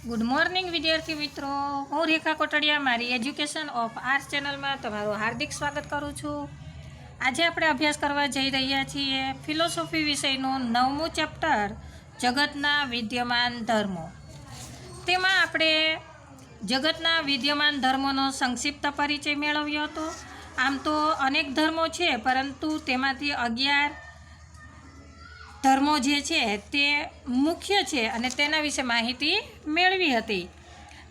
Good morning વિદ્યાર્થી મિત્રો. હું રેખા કોટડિયા, મારી એજ્યુકેશન ઓફ આર્ટ્સ ચેનલમાં તમારું હાર્દિક સ્વાગત કરું છું. આજે આપણે અભ્યાસ કરવા જઈ રહ્યા છીએ ફિલોસોફી વિષયનું નવમું ચેપ્ટર જગતના વિદ્યમાન ધર્મો. તેમાં આપણે જગતના વિદ્યમાન ધર્મોનો સંક્ષિપ્ત પરિચય મેળવ્યો હતો. આમ તો અનેક ધર્મો છે, પરંતુ તેમાંથી અગિયાર ધર્મો જે છે તે મુખ્ય છે અને તેના વિશે માહિતી મેળવી હતી.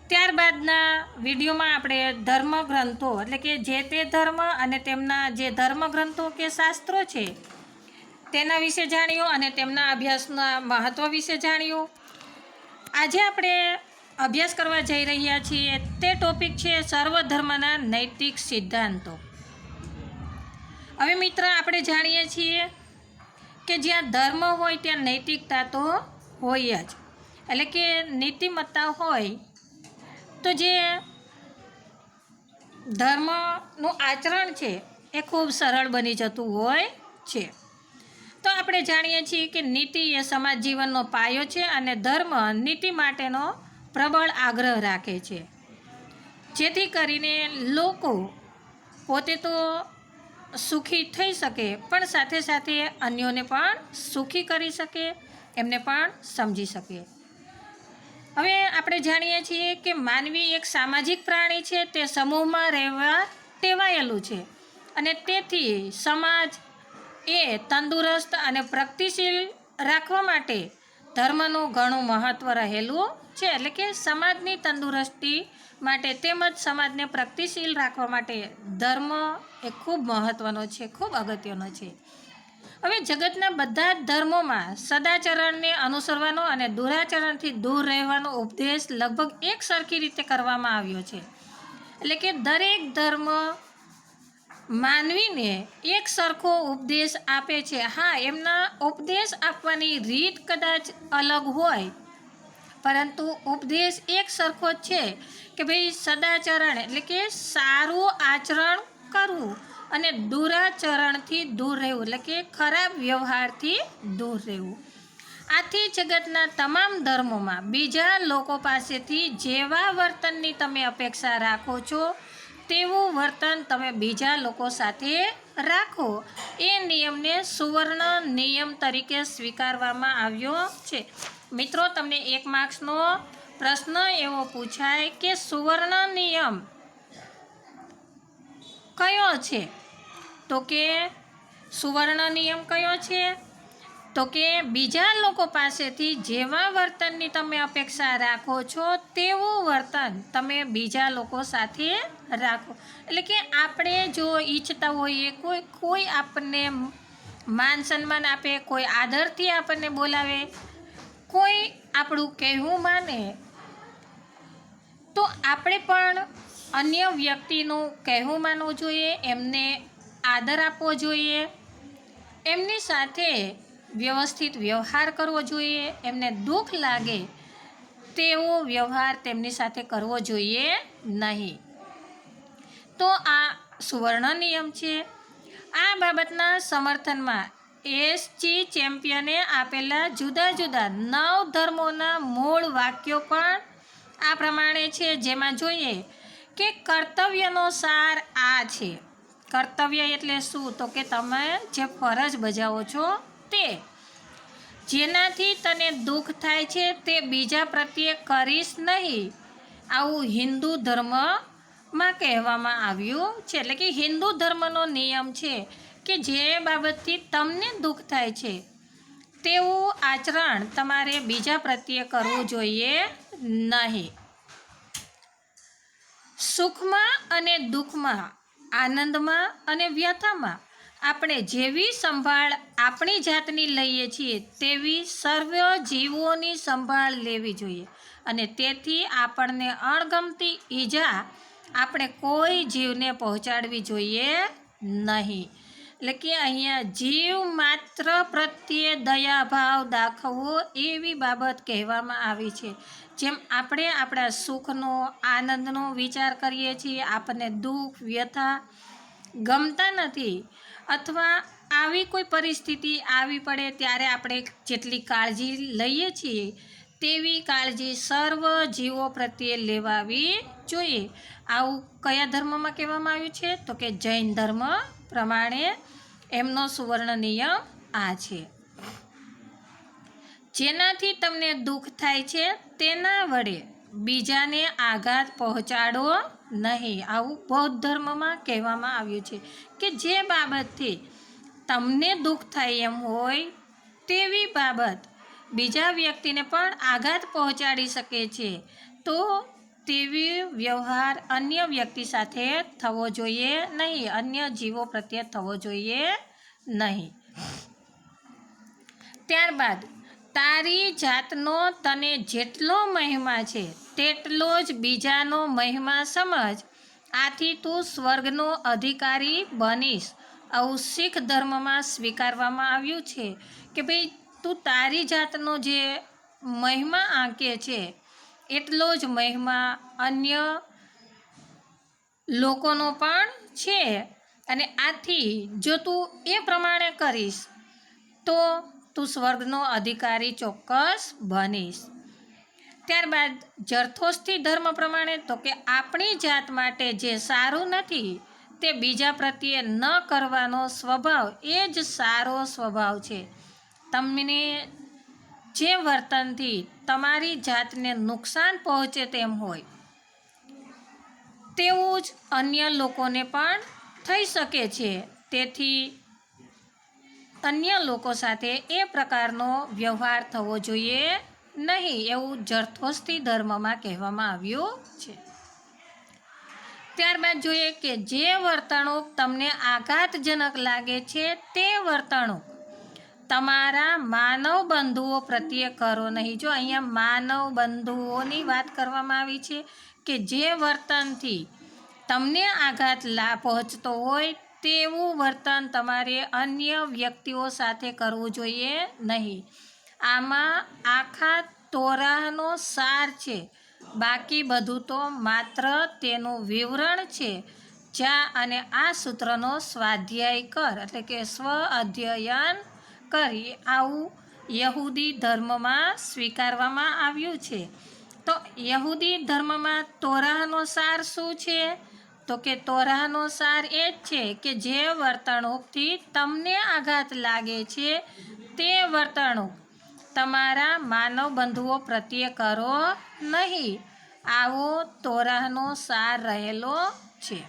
ત્યારબાદના વિડીયોમાં આપણે ધર્મ ગ્રંથો એટલે કે જે તે ધર્મ અને તેમના જે ધર્મ ગ્રંથો કે શાસ્ત્રો છે, તેના વિશે જાણ્યું અને તેમના અભ્યાસના મહત્ત્વ વિશે જાણ્યું. આજે આપણે અભ્યાસ કરવા જઈ રહ્યા છીએ તે ટોપિક છે સર્વધર્મના નૈતિક સિદ્ધાંતો. હવે મિત્ર, આપણે જાણીએ છીએ કે જ્યાં ધર્મ હોય ત્યાં નૈતિકતા તો હોય જ. એટલે કે નીતિમત્તા હોય તો જે ધર્મનું આચરણ છે એ ખૂબ સરળ બની જતું હોય છે. તો આપણે જાણીએ છીએ કે નીતિ એ સમાજ જીવનનો પાયો છે અને ધર્મ નીતિ માટેનો પ્રબળ આગ્રહ રાખે છે. જેથી કરીને લોકો પોતે તો સુખી થઈ શકે, પણ સાથે સાથે અન્યોને પણ સુખી કરી શકે, એમને પણ સમજી શકે. હવે આપણે જાણીએ છીએ કે માનવી એક સામાજિક પ્રાણી છે, તે સમૂહમાં રહેવા ટેવાયેલું છે. અને તેથી સમાજ એ તંદુરસ્ત અને પ્રગતિશીલ રાખવા માટે ધર્મનું ઘણું મહત્ત્વ રહેલું છે એટલે કે સમાજની તંદુરસ્તી માટે તેમજ સમાજને પ્રગતિશીલ રાખવા માટે ધર્મ એ ખૂબ મહત્ત્વનો છે, ખૂબ અગત્યનો છે. હવે જગતના બધા જ ધર્મોમાં સદાચરણને અનુસરવાનો અને દુરાચરણથી દૂર રહેવાનો ઉપદેશ લગભગ એક સરખી રીતે કરવામાં આવ્યો છે. એટલે કે દરેક ધર્મ માનવીને એક સરખો ઉપદેશ આપે છે. હા, એમના ઉપદેશ આપવાની રીત કદાચ અલગ હોય પરંતુ ઉપદેશ એક સરખો જ છે કે ભાઈ સદાચરણ, એટલે કે સારું આચરણ કરવું અને દુરાચરણથી દૂર રહેવું, એટલે કે ખરાબ વ્યવહારથી દૂર રહેવું. આથી જગતના તમામ ધર્મોમાં બીજા લોકો પાસેથી જેવા વર્તનની તમે અપેક્ષા રાખો છો, તેવું વર્તન તમે બીજા લોકો સાથે રાખો. એ નિયમને સુવર્ણ નિયમ તરીકે સ્વીકારવામાં આવ્યો છે. મિત્રો, તમને એક માર્ક્સનો પ્રશ્ન એવો પૂછાય કે સુવર્ણ નિયમ કયો છે? તો કે સુવર્ણ નિયમ કયો છે? તો કે બીજા લોકો પાસેથી જેવા વર્તનની તમે અપેક્ષા રાખો છો, તેવું વર્તન તમે બીજા લોકો સાથે રાખો. એટલે કે આપણે જો ઈચ્છતા હોઈએ, કોઈ કોઈ આપણને માન સન્માન આપે, કોઈ આદરથી આપણને બોલાવે કોઈ આપણું કહેવું માને, તો આપણે પણ અન્ય વ્યક્તિનું કહેવું માનવું જોઈએ, એમને આદર આપવો જોઈએ, એમની સાથે વ્યવસ્થિત વ્યવહાર કરવો જોઈએ, એમને દુઃખ લાગે તેવો વ્યવહાર તેમની સાથે કરવો જોઈએ નહીં. તો આ સુવર્ણ નિયમ છે. આ બાબતના સમર્થનમાં એસજી ચેમ્પિયને આપેલા જુદા જુદા નવ ધર્મોના મૂળ વાક્યો પણ આ પ્રમાણે છે. જેમાં જોઈએ કે કર્તવ્યનો સાર આ છે. કર્તવ્ય એટલે શું? તો કે તમે જે ફરજ બજાવો છો તે. જેનાથી તને દુઃખ થાય છે તે બીજા પ્રત્યે કરીશ નહીં. આવું હિન્દુ ધર્મમાં કહેવામાં આવ્યું છે. એટલે કે હિન્દુ ધર્મનો નિયમ છે. કે જે બાબતથી તમને દુઃખ થાય છે, તેવું આચરણ તમારે બીજા પ્રત્યે કરવું જોઈએ નહીં. સુખમાં અને દુઃખમાં, આનંદમાં અને વ્યથામાં આપણે જેવી સંભાળ આપણી જાતની લઈએ છીએ, તેવી સર્વ જીવોની સંભાળ લેવી જોઈએ. અને તેથી આપણને અણગમતી ઈજા આપણે કોઈ જીવને પહોંચાડવી જોઈએ નહીં. એટલે કે અહીંયા, જીવ માત્ર પ્રત્યે દયાભાવ દાખવવો એવી બાબત કહેવામાં આવી છે. જેમ આપણે આપણા સુખનો, આનંદનો વિચાર કરીએ છીએ આપણને દુઃખ, વ્યથા ગમતા નથી અથવા આવી કોઈ પરિસ્થિતિ આવી પડે ત્યારે આપણે જેટલી કાળજી લઈએ છીએ, તેવી કાળજી સર્વ જીવો પ્રત્યે લેવાવી જોઈએ. આવું કયા ધર્મમાં કહેવામાં આવ્યું છે? તો કે જૈન ધર્મ પ્રમાણે એમનો સુવર્ણ નિયમ આ છે. જેનાથી તમને દુઃખ થાય છે તેના વડે બીજાને આઘાત પહોંચાડો નહીં. આવું બૌદ્ધ ધર્મમાં કહેવામાં આવ્યું છે કે જે બાબતથી તમને દુઃખ થાય એમ હોય તેવી બાબત બીજા વ્યક્તિને પણ આઘાત પહોંચાડી શકે છે તો તેવી વ્યવહાર અન્ય વ્યક્તિ સાથે થવો જોઈએ નહીં. અન્ય જીવો પ્રત્યે થવો જોઈએ નહીં. ત્યારબાદ, તારી જાતનો તને જેટલો મહિમા છે, તેટલો જ બીજાનો મહિમા સમજ. આથી તું સ્વર્ગનો અધિકારી બનીશ. આવું શીખ ધર્મમાં સ્વીકારવામાં આવ્યું છે કે ભાઈ તું તારી જાતનો જે મહિમા આંકે છે એટલો જ મહિમા અન્ય લોકોનો પણ છે. અને આથી જો તું એ પ્રમાણે કરીશ, તો તું સ્વર્ગનો અધિકારી ચોક્કસ બનીશ. ત્યારબાદ જરથોસ્થી ધર્મ પ્રમાણે તો કે આપણી જાત માટે જે સારું નથી, તે બીજા પ્રત્યે ન કરવાનો સ્વભાવ એ જ સારો સ્વભાવ છે. તમને જે વર્તનથી તમારી જાતને નુકસાન પહોંચે તેમ હોય, તેવું જ અન્ય લોકોને પણ થઈ શકે છે. તેથી અન્ય લોકો સાથે એ પ્રકારનો વ્યવહાર થવો જોઈએ નહીં એવું જરથોસ્તી ધર્મમાં કહેવામાં આવ્યું છે. ત્યારબાદ જોઈએ કે જે વર્તણૂક તમને આઘાતજનક લાગે છે તે વર્તણૂક તમારા માનવ બંધુઓ પ્રત્યે કરો નહીં. જો અહીંયા માનવ બંધુઓની વાત કરવામાં આવી છે કે જે વર્તનથી તમને આઘાત લા પહોંચતો હોય, તેવું વર્તન તમારે અન્ય વ્યક્તિઓ સાથે કરવું જોઈએ નહીં. આમાં આખા તોરાહનો સાર છે. બાકી બધું તો માત્ર તેનું વિવરણ છે. જા અને આ સૂત્રનો સ્વાધ્યાય કર. એટલે કે સ્વ અધ્યયન કરી આવું યહૂદી ધર્મમાં સ્વીકારવામાં આવ્યું છે. તો યહૂદી ધર્મમાં તોરાહનો સાર શું છે? તો કે તોરાહનો સાર એ જ છે કે જે વર્તણૂકથી તમને આઘાત લાગે છે, તે વર્તણૂક. તમારા માનવ બંધુઓ પ્રત્યે કરો નહીં. આવો તોરાહનો સાર રહેલો છે.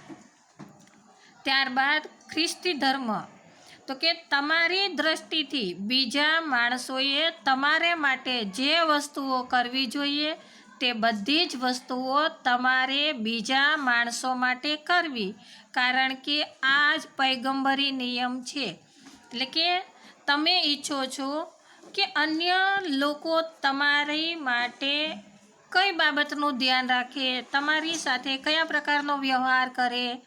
ત્યારબાદ ખ્રિસ્તી ધર્મ. તો કે તમારી દ્રષ્ટિથી બીજા માણસોએ તમારે માટે જે વસ્તુઓ કરવી જોઈએ, તે બધી જ વસ્તુઓ તમારે બીજા માણસો માટે કરવી. કારણ કે આ જ પૈગંબરી નિયમ છે. એટલે કે તમે ઈચ્છો છો કે અન્ય લોકો તમારી માટે કઈ બાબતનું ધ્યાન રાખે, તમારી સાથે કયા પ્રકારનો વ્યવહાર કરે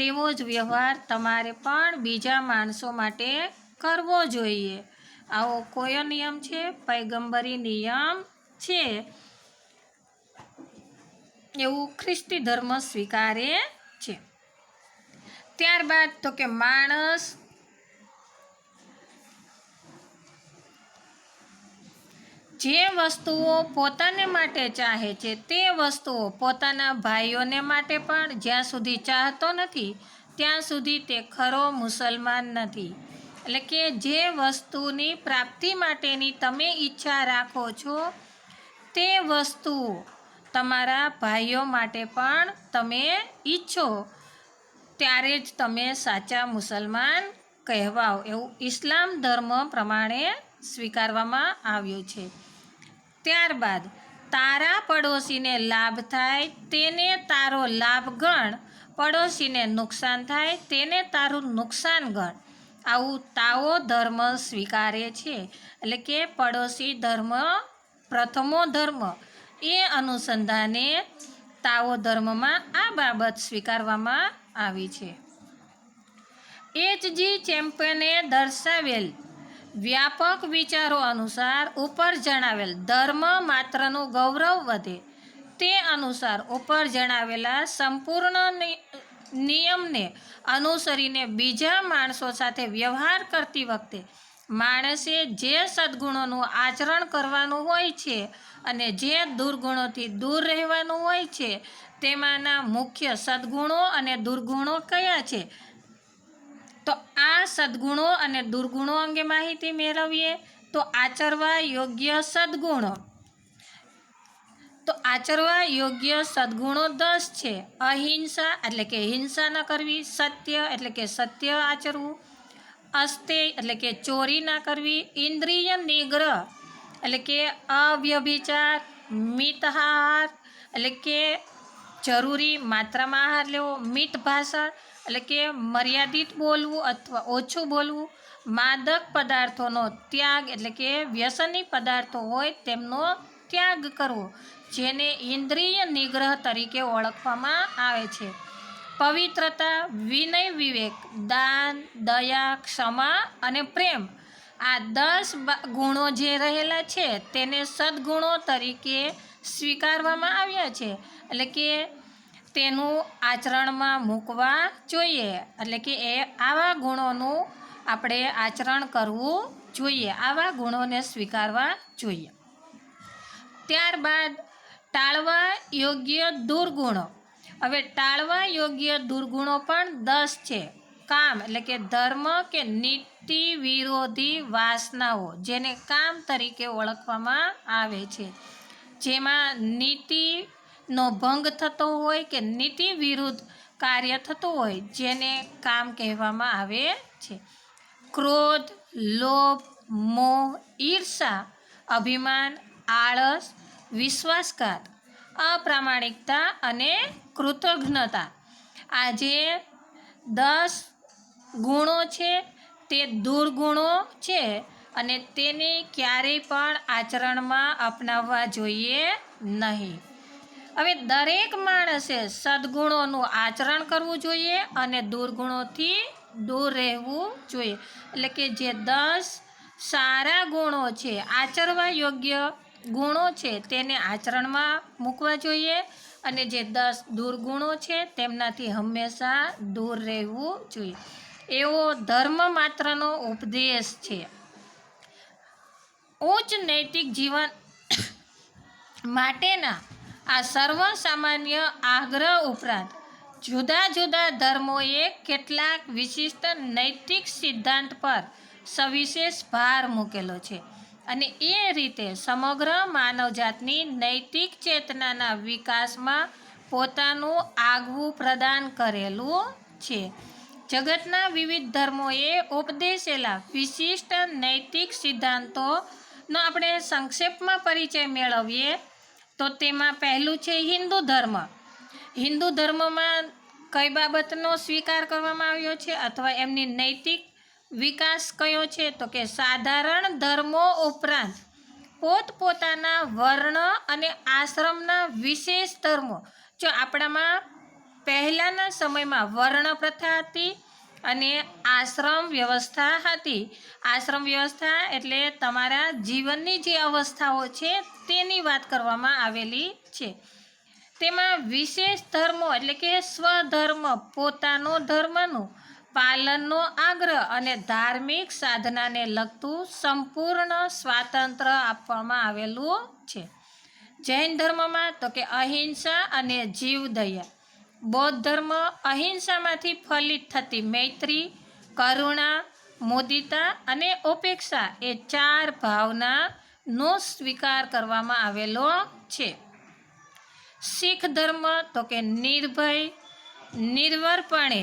તેવો જ વ્યવહાર તમારે પણ બીજા માણસો માટે કરવો જોઈએ. આવો કયો નિયમ છે? પૈગંબરી નિયમ છે. એવું ખ્રિસ્તી ધર્મ સ્વીકારે છે. ત્યારબાદ તો કે માણસ જે વસ્તુઓ પોતાને માટે ચાહે છે તે વસ્તુઓ પોતાના ભાઈઓને માટે પણ જ્યાં સુધી ચાહતો નથી, ત્યાં સુધી તે ખરો મુસલમાન નથી. એટલે કે જે વસ્તુની પ્રાપ્તિ માટેની તમે ઈચ્છા રાખો છો, તે વસ્તુ તમારા ભાઈઓ માટે પણ તમે ઈચ્છો, ત્યારે જ તમે સાચા મુસલમાન કહેવાઓ. એવું ઇસ્લામ ધર્મ પ્રમાણે સ્વીકારવામાં આવ્યું છે. ત્યારબાદ તારા પડોશીને લાભ થાય, તેને તારો લાભ ગણ. પડોશીને નુકસાન થાય, તેને તારું નુકસાન ગણ. આવું તાવો ધર્મ સ્વીકારે છે. એટલે કે પડોશી ધર્મ, પ્રથમો ધર્મ, એ અનુસંધાને તાવો ધર્મમાં આ બાબત સ્વીકારવામાં આવી છે. એચ જી ચેમ્પિયને દર્શાવેલ વ્યાપક વિચારો અનુસાર ઉપર જણાવેલ ધર્મ માત્રનું ગૌરવ વધે. તે અનુસાર ઉપર જણાવેલા સંપૂર્ણ નિયમને અનુસરીને બીજા માણસો સાથે વ્યવહાર કરતી વખતે માણસે જે સદ્ગુણોનું આચરણ કરવાનું હોય છે અને જે દુર્ગુણોથી દૂર રહેવાનું હોય છે, તેમાંના મુખ્ય સદ્ગુણો અને દુર્ગુણો કયા છે? તો આ સદ્ગુણો અને દુર્ગુણો અંગે માહિતી મેળવીએ તો આચરવા યોગ્ય સદ્ગુણો. તો આચરવા યોગ્ય સદ્ગુણો દસ છે. અહિંસા એટલે કે હિંસા ન કરવી, સત્ય એટલે કે સત્ય આચરવું, અસ્તે એટલે કે ચોરી ના કરવી, ઇન્દ્રિય નિગ્રહ એટલે કે અવ્યભિચાર, મિતહાર એટલે કે જરૂરી માત્રામાં આહાર લેવો, મિત ભાષણ એટલે કે મર્યાદિત બોલવું અથવા ઓછું બોલવું, માદક પદાર્થોનો ત્યાગ એટલે કે વ્યસની પદાર્થો હોય તેમનો ત્યાગ કરવો, જેને ઇન્દ્રિય નિગ્રહ તરીકે ઓળખવામાં આવે છે. પવિત્રતા, વિનય વિવેક, દાન, દયા, ક્ષમા અને પ્રેમ આ દસ ગુણો જે રહેલા છે તેને સદગુણો તરીકે સ્વીકારવામાં આવ્યા છે. એટલે કે તેનું આચરણમાં મૂકવા જોઈએ. એટલે કે એ આવા ગુણોનું આપણે આચરણ કરવું જોઈએ. આવા ગુણોને સ્વીકારવા જોઈએ. ત્યારબાદ ટાળવા યોગ્ય દુર્ગુણો. હવે ટાળવા યોગ્ય દુર્ગુણો પણ દસ છે. કામ એટલે કે ધર્મ કે નીતિ વિરોધી વાસનાઓ જેને કામ તરીકે ઓળખવામાં આવે છે. જેમાં નીતિનો ભંગ થતો હોય કે નીતિ વિરુદ્ધ કાર્ય થતું હોય જેને કામ કહેવામાં આવે છે. ક્રોધ, લોભ, મોહ, ઈર્ષા, અભિમાન, આળસ, વિશ્વાસઘાત, અપ્રામાણિકતા અને કૃતજ્ઞતા. આ જે દસ ગુણો છે, તે દુર્ગુણો છે અને તેને ક્યારેય પણ આચરણમાં અપનાવવા જોઈએ નહીં. હવે દરેક માણસે સદ્ગુણોનું આચરણ કરવું જોઈએ અને દુર્ગુણોથી દૂર રહેવું જોઈએ. એટલે કે જે દસ સારા ગુણો છે, આચરવા યોગ્ય ગુણો છે, તેને આચરણમાં મૂકવા જોઈએ. અને જે દસ દુર્ગુણો છે, તેમનાથી હંમેશા દૂર રહેવું જોઈએ. એવો ધર્મ માત્રનો ઉપદેશ છે. ઉચ્ચ નૈતિક જીવન માટેના આ સર્વ સામાન્ય આગ્રહ ઉપરાંત જુદા જુદા ધર્મોએ કેટલાક વિશિષ્ટ નૈતિક સિદ્ધાંત પર સવિશેષ ભાર મૂકેલો છે અને એ રીતે સમગ્ર માનવજાતની નૈતિક ચેતનાના વિકાસમાં પોતાનું આગવું પ્રદાન કરેલું છે. જગતના વિવિધ ધર્મોએ ઉપદેશેલા વિશિષ્ટ નૈતિક સિદ્ધાંતોનો આપણે સંક્ષેપમાં પરિચય મેળવીએ તો તેમાં પહેલું છે હિન્દુ ધર્મ. હિન્દુ ધર્મમાં કઈ બાબતનો સ્વીકાર કરવામાં આવ્યો છે અથવા એમની નૈતિક વિકાસ કયો છે? તો કે સાધારણ ધર્મો ઉપરાંત પોતપોતાના વર્ણ અને આશ્રમના વિશેષ ધર્મો. જો આપણામાં પહેલાંના સમયમાં વર્ણ પ્રથા હતી અને આશ્રમ વ્યવસ્થા હતી. આશ્રમ વ્યવસ્થા એટલે તમારા જીવનની જે અવસ્થાઓ છે તેની વાત કરવામાં આવેલી છે. તેમાં વિશેષ ધર્મો એટલે કે સ્વધર્મ, પોતાનો ધર્મનું પાલનનો આગ્રહ અને ધાર્મિક સાધનાને લગતું સંપૂર્ણ સ્વાતંત્ર્ય આપવામાં આવેલું છે. જૈન ધર્મમાં તો કે અહિંસા અને જીવદયા. બૌદ્ધ ધર્મ અહિંસામાંથી ફલિત થતી મૈત્રી, કરુણા, મોદિતા અને ઉપેક્ષા એ ચાર ભાવનાનો સ્વીકાર કરવામાં આવેલો છે. શીખ ધર્મ તો કે નિર્ભય, નિર્વરપણે,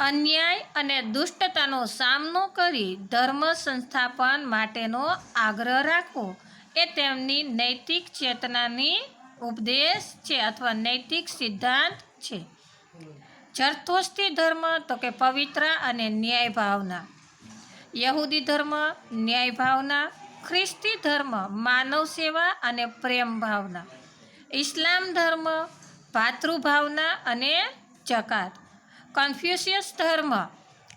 અન્યાય અને દુષ્ટતાનો સામનો કરી ધર્મ સંસ્થાપન માટેનો આગ્રહ રાખવો એ તેમની નૈતિક ચેતનાની ઉપદેશ છે અથવા નૈતિક સિદ્ધાંત છે. જરથોસ્તી ધર્મ તો કે પવિત્ર અને ન્યાય ભાવના. યહૂદી ધર્મ, ન્યાય ભાવના, ખ્રિસ્તી ધર્મ, માનવ સેવા અને પ્રેમ ભાવના. ઇસ્લામ ધર્મ, ભાતૃભાવના અને જકાત કન્ફ્યુશિયસ ધર્મ,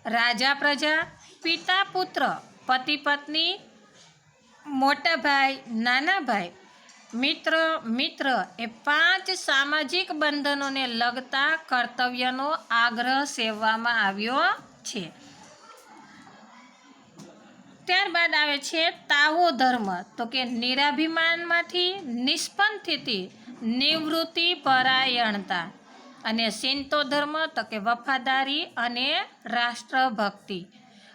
રાજા પ્રજા, પિતા પુત્ર, પતિ પત્ની, મોટા ભાઈ, નાના ભાઈ મિત્ર મિત્ર, એ પાંચ સામાજિક બંધનોને લગતા કર્તવ્યનો આગ્રહ સેવવામાં આવ્યો છે. ત્યારબાદ આવે છે તાવો ધર્મ. તો કે નિરાભિમાનમાંથી નિષ્પન્થિતિ નિવૃત્તિ પરાયણતા. અને સિંતો ધર્મ, તો કે વફાદારી અને રાષ્ટ્રભક્તિ.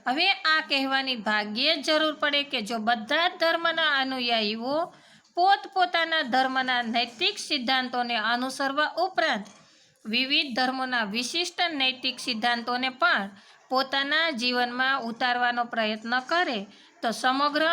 હવે આ કહેવાની ભાગ્યે જ જરૂર પડે કે જો બધા જ ધર્મના અનુયાયીઓ પોતપોતાના ધર્મના નૈતિક સિદ્ધાંતોને અનુસરવા ઉપરાંત વિવિધ ધર્મોના વિશિષ્ટ નૈતિક સિદ્ધાંતોને પણ પોતાના જીવનમાં ઉતારવાનો પ્રયત્ન કરે તો સમગ્ર